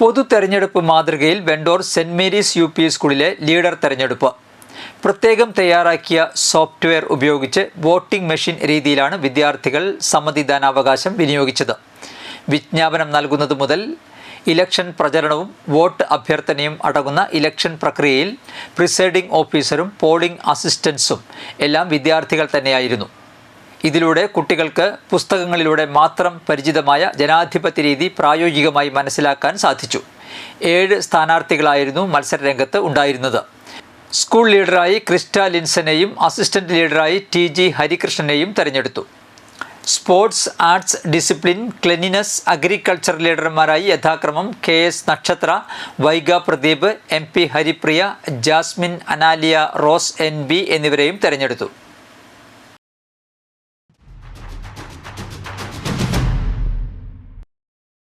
പൊതു തെരഞ്ഞെടുപ്പ് മാതൃകയിൽ Vendor saint Mary's U P സ്കൂളിലെ ലീഡർ തെരഞ്ഞെടുപ്പ്. പ്രത്യേകം തയ്യാറാക്കിയ സോഫ്റ്റ്വെയർ ഉപയോഗിച്ച് വോട്ടിംഗ് മെഷീൻ രീതിയിലാണ് വിദ്യാർത്ഥികൾ സമ്മതിദാനാവകാശം വിനിയോഗിച്ചത്. വിജ്ഞാപനം നൽകുന്നത് മുതൽ ഇലക്ഷൻ പ്രചരണവും വോട്ട് അഭ്യർത്ഥനയും അടങ്ങുന്ന ഇലക്ഷൻ പ്രക്രിയയിൽ പ്രിസൈഡിംഗ് ഓഫീസറും പോളിംഗ് അസിസ്റ്റൻസും എല്ലാം വിദ്യാർത്ഥികൾ തന്നെയായിരുന്നു. ഇതിലൂടെ കുട്ടികൾക്ക് പുസ്തകങ്ങളിലൂടെ മാത്രം പരിചിതമായ ജനാധിപത്യ രീതി പ്രായോഗികമായി മനസ്സിലാക്കാൻ സാധിച്ചു. ഏഴ് സ്ഥാനാർത്ഥികളായിരുന്നു മത്സരരംഗത്ത് ഉണ്ടായിരുന്നത്. സ്കൂൾ ലീഡറായി ക്രിസ്റ്റ ലിൻസനെയും അസിസ്റ്റന്റ് ലീഡറായി ടി ജി ഹരികൃഷ്ണനെയും തെരഞ്ഞെടുത്തു. Sports arts discipline cleanliness agriculture ലീഡർമാരായി യഥാക്രമം K S Nakshatra Vaiga Pradeep M P Haripriya Jasmine Analia Rose N B എന്നിവരെയും തെരഞ്ഞെടുത്തു.